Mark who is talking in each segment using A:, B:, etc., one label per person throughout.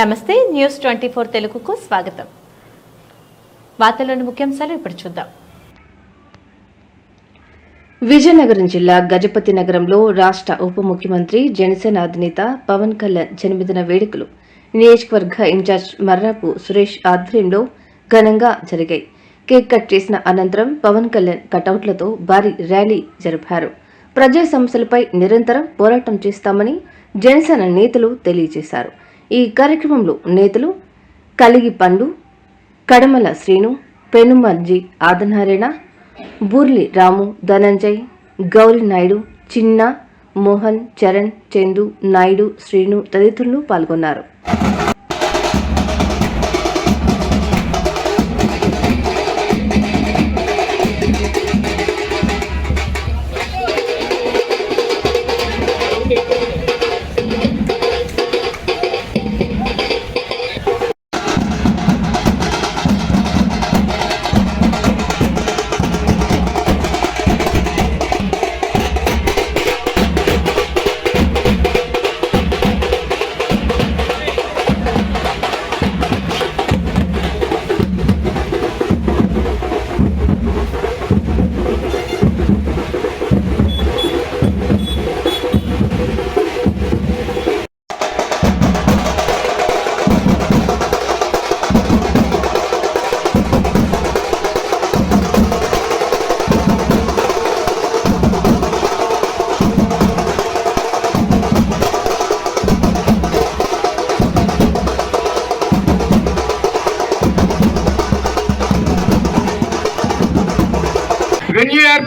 A: నమస్తే news twenty four తెలుగుకు స్వాగతం. వార్తల్లోని ముఖ్యాంశాలు ఇప్పుడు చూద్దాం.
B: విజయనగరం జిల్లా గజపతి నగరంలో రాష్ట్ర ఉప ముఖ్యమంత్రి జనసేన అధినేత పవన్ కళ్యాణ్ జన్మదిన వేడుకలు. నియోజకవర్గ ఇన్ఛార్జ్ మర్రాపు సురేష్ ఆధ్వర్యంలో ఘనంగా జరిగాయి. కేక్ కట్ చేసిన అనంతరం పవన్ కళ్యాణ్ కటౌట్లతో భారీ ర్యాలీ జరిపారు. ప్రజా సమస్యలపై నిరంతరం పోరాటం చేస్తామని జనసేన నేతలు తెలియజేశారు. ఈ కార్యక్రమంలో నేతలు కలిగి పండు కడమల శ్రీను పెనుమర్జి ఆదనారాయణ బూర్లి రాము ధనంజయ్ గౌరీ నాయుడు చిన్న మోహన్ చరణ్ చందు నాయుడు శ్రీను తదితరులు పాల్గొన్నారు.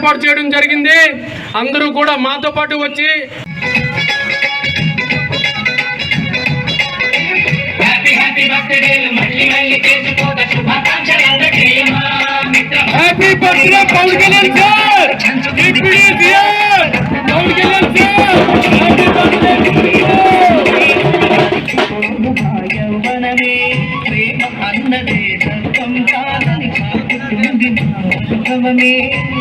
C: ఏర్పాటు చేయడం జరిగింది. అందరూ కూడా మాతో పాటు వచ్చి happy
D: birthday Pawan Kalyan sir Pawan Kalyan sir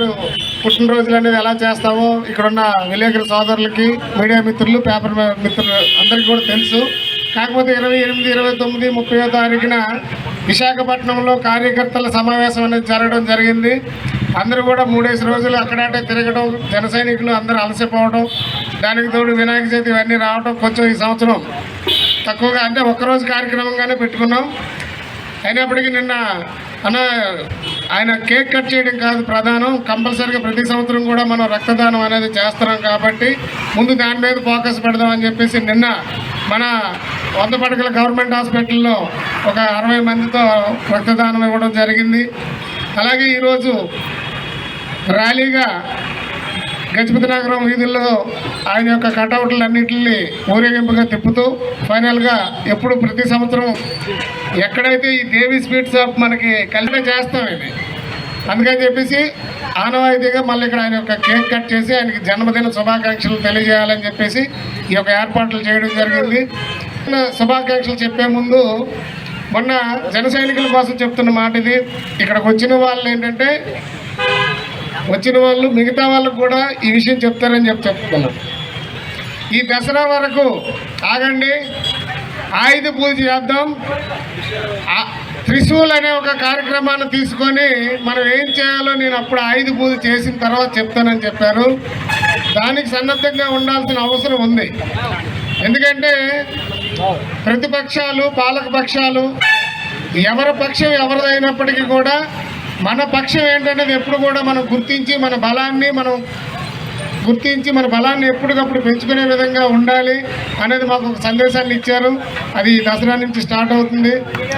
E: గారు పుట్టినరోజులు అనేది ఎలా చేస్తామో ఇక్కడున్న విలేకరు సోదరులకి మీడియా మిత్రులు పేపర్ మిత్రులు అందరికీ కూడా తెలుసు. కాకపోతే ఇరవై ఎనిమిది ఇరవై తొమ్మిది ముప్పై తారీఖున విశాఖపట్నంలో కార్యకర్తల సమావేశం అనేది జరగడం జరిగింది. అందరూ కూడా మూడేసి రోజులు అక్కడాటే తిరగడం జన సైనికులు అందరూ అలసిపోవడం దానికి తోడు వినాయక చవితి ఇవన్నీ రావడం కొంచెం ఈ సంవత్సరం తక్కువగా అంటే ఒక్కరోజు కార్యక్రమంగానే పెట్టుకున్నాం. అయినప్పటికీ నిన్న అన్న ఆయన కేక్ కట్ చేయడం కాదు ప్రధానం. కంపల్సరీగా ప్రతి సంవత్సరం కూడా మనం రక్తదానం అనేది చేస్తున్నాం కాబట్టి ముందు దాని మీద ఫోకస్ పెడదామని చెప్పేసి నిన్న మన వంద పడకల గవర్నమెంట్ హాస్పిటల్లో ఒక అరవై మందితో రక్తదానం ఇవ్వడం జరిగింది. అలాగే ఈరోజు ర్యాలీగా గజపతి నగరం వీధుల్లో ఆయన యొక్క కటౌట్లన్నింటినీ ఊరేగింపుగా తిప్పుతూ ఫైనల్గా ఎప్పుడు ప్రతి సంవత్సరం ఎక్కడైతే ఈ దేవి స్వీట్ షాప్ మనకి కలిపి చేస్తాం ఇది. అందుకని చెప్పేసి ఆనవాయితీగా మళ్ళీ ఇక్కడ ఆయన యొక్క కేక్ కట్ చేసి ఆయనకి జన్మదిన శుభాకాంక్షలు తెలియజేయాలని చెప్పేసి ఈ యొక్క ఏర్పాట్లు చేయడం జరిగింది. శుభాకాంక్షలు చెప్పే ముందు మొన్న జన సైనికుల కోసం చెప్తున్న మాట ఇది. ఇక్కడికి వచ్చిన వాళ్ళు ఏంటంటే వచ్చిన వాళ్ళు మిగతా వాళ్ళకు కూడా ఈ విషయం చెప్తారని చెప్పి చెప్తున్నారు ఈ దసరా వరకు ఆగండి ఆయుధ పూజ చేద్దాం. త్రిశూల్ అనే ఒక కార్యక్రమాన్ని తీసుకొని మనం ఏం చేయాలో నేను అప్పుడు ఆయుధ పూజ చేసిన తర్వాత చెప్తానని చెప్పారు. దానికి సన్నద్ధంగా ఉండాల్సిన అవసరం ఉంది. ఎందుకంటే ప్రతిపక్షాలు పాలక పక్షాలు ఎవరి పక్షం ఎవరిదైనప్పటికీ కూడా మన పక్షం ఏంటనేది ఎప్పుడు కూడా మనం గుర్తించి మన బలాన్ని మనం గుర్తించి మన బలాన్ని ఎప్పటికప్పుడు పెంచుకునే విధంగా ఉండాలి అనేది మాకు ఒక సందేశాన్ని ఇచ్చారు. అది దసరా నుంచి స్టార్ట్ అవుతుంది.